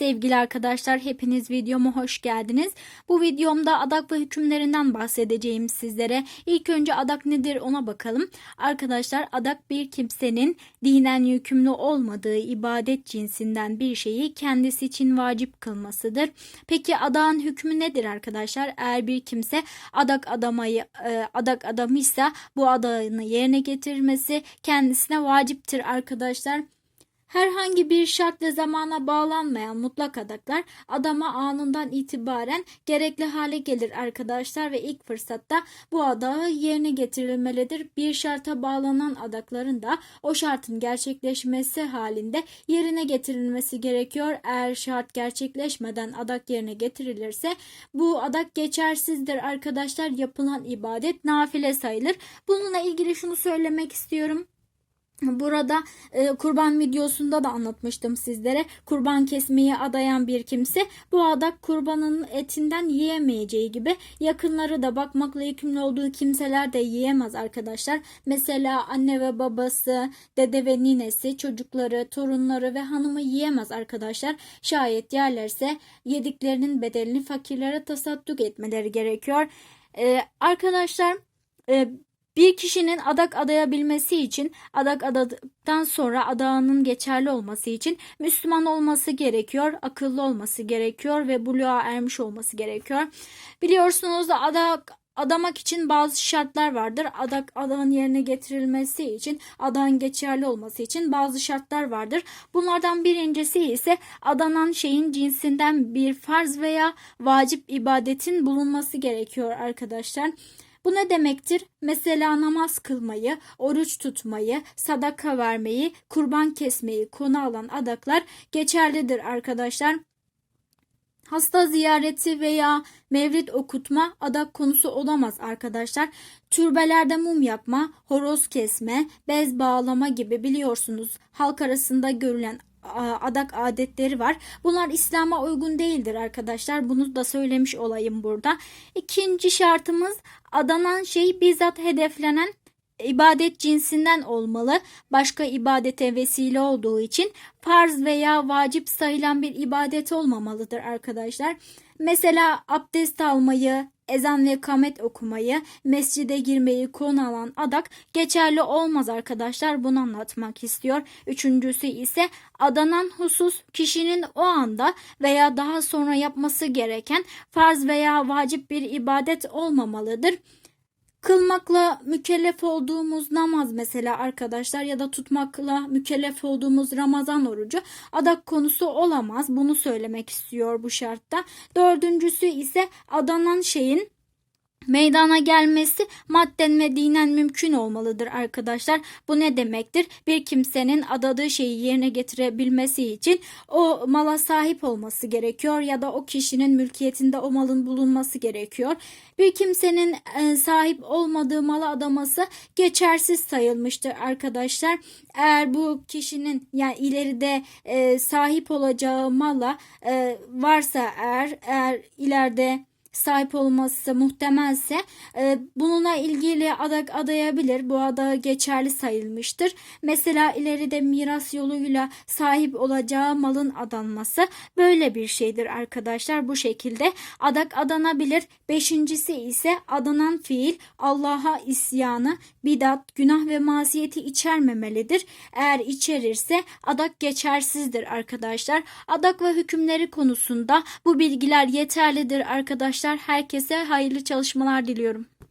Sevgili arkadaşlar hepiniz videoma hoş geldiniz. Bu videomda adak ve hükümlerinden bahsedeceğim sizlere. İlk önce adak nedir ona bakalım. Arkadaşlar adak bir kimsenin dinen yükümlü olmadığı ibadet cinsinden bir şeyi kendisi için vacip kılmasıdır. Peki adağın hükmü nedir arkadaşlar? Eğer bir kimse adak adamayı e, adak adamıysa bu adağını yerine getirmesi kendisine vaciptir arkadaşlar. Herhangi bir şart ve zamana bağlanmayan mutlak adaklar adama anından itibaren gerekli hale gelir arkadaşlar ve ilk fırsatta bu adağı yerine getirilmelidir. Bir şarta bağlanan adakların da o şartın gerçekleşmesi halinde yerine getirilmesi gerekiyor. Eğer şart gerçekleşmeden adak yerine getirilirse bu adak geçersizdir arkadaşlar. Yapılan ibadet nafile sayılır. Bununla ilgili şunu söylemek istiyorum. Burada e, kurban videosunda da anlatmıştım sizlere. Kurban kesmeyi adayan bir kimse bu adak kurbanın etinden yiyemeyeceği gibi yakınları da bakmakla yükümlü olduğu kimseler de yiyemez arkadaşlar. Mesela anne ve babası, dede ve ninesi, çocukları, torunları ve hanımı yiyemez arkadaşlar. Şayet yerlerse yediklerinin bedelini fakirlere tasadduk etmeleri gerekiyor. E, arkadaşlar e, bir kişinin adak adayabilmesi için adak adadıktan sonra adağının geçerli olması için Müslüman olması gerekiyor, akıllı olması gerekiyor ve buluğa ermiş olması gerekiyor. Biliyorsunuz adak adamak için bazı şartlar vardır. Adak adağın yerine getirilmesi için, adağın geçerli olması için bazı şartlar vardır. Bunlardan birincisi ise adanan şeyin cinsinden bir farz veya vacip ibadetin bulunması gerekiyor arkadaşlar. Bu ne demektir? Mesela namaz kılmayı, oruç tutmayı, sadaka vermeyi, kurban kesmeyi konu alan adaklar geçerlidir arkadaşlar. Hasta ziyareti veya mevlid okutma adak konusu olamaz arkadaşlar. Türbelerde mum yakma, horoz kesme, bez bağlama gibi biliyorsunuz halk arasında görülen adak adetleri var. Bunlar İslam'a uygun değildir arkadaşlar. Bunu da söylemiş olayım burada. İkinci şartımız adanan şey bizzat hedeflenen ibadet cinsinden olmalı. Başka ibadete vesile olduğu için farz veya vacip sayılan bir ibadet olmamalıdır arkadaşlar. Mesela abdest almayı, ezan ve kamet okumayı, mescide girmeyi konu alan adak geçerli olmaz arkadaşlar. Bunu anlatmak istiyor. Üçüncüsü ise adanan husus kişinin o anda veya daha sonra yapması gereken farz veya vacip bir ibadet olmamalıdır. Kılmakla mükellef olduğumuz namaz mesela arkadaşlar ya da tutmakla mükellef olduğumuz Ramazan orucu adak konusu olamaz. Bunu söylemek istiyor bu şartta. Dördüncüsü ise adanan şeyin meydana gelmesi madden ve dinen mümkün olmalıdır arkadaşlar. Bu ne demektir? Bir kimsenin adadığı şeyi yerine getirebilmesi için o mala sahip olması gerekiyor ya da o kişinin mülkiyetinde o malın bulunması gerekiyor. Bir kimsenin e, sahip olmadığı mala adaması geçersiz sayılmıştır arkadaşlar. Eğer bu kişinin yani ileride e, sahip olacağı mala e, varsa eğer eğer ileride sahip olması muhtemelse e, bununla ilgili adak adayabilir. Bu ada geçerli sayılmıştır. Mesela ileride miras yoluyla sahip olacağı malın adanması böyle bir şeydir arkadaşlar. Bu şekilde adak adanabilir. Beşincisi ise adanan fiil Allah'a isyanı, bidat, günah ve masiyeti içermemelidir. Eğer içerirse adak geçersizdir arkadaşlar. Adak ve hükümleri konusunda bu bilgiler yeterlidir arkadaşlar. Herkese hayırlı çalışmalar diliyorum.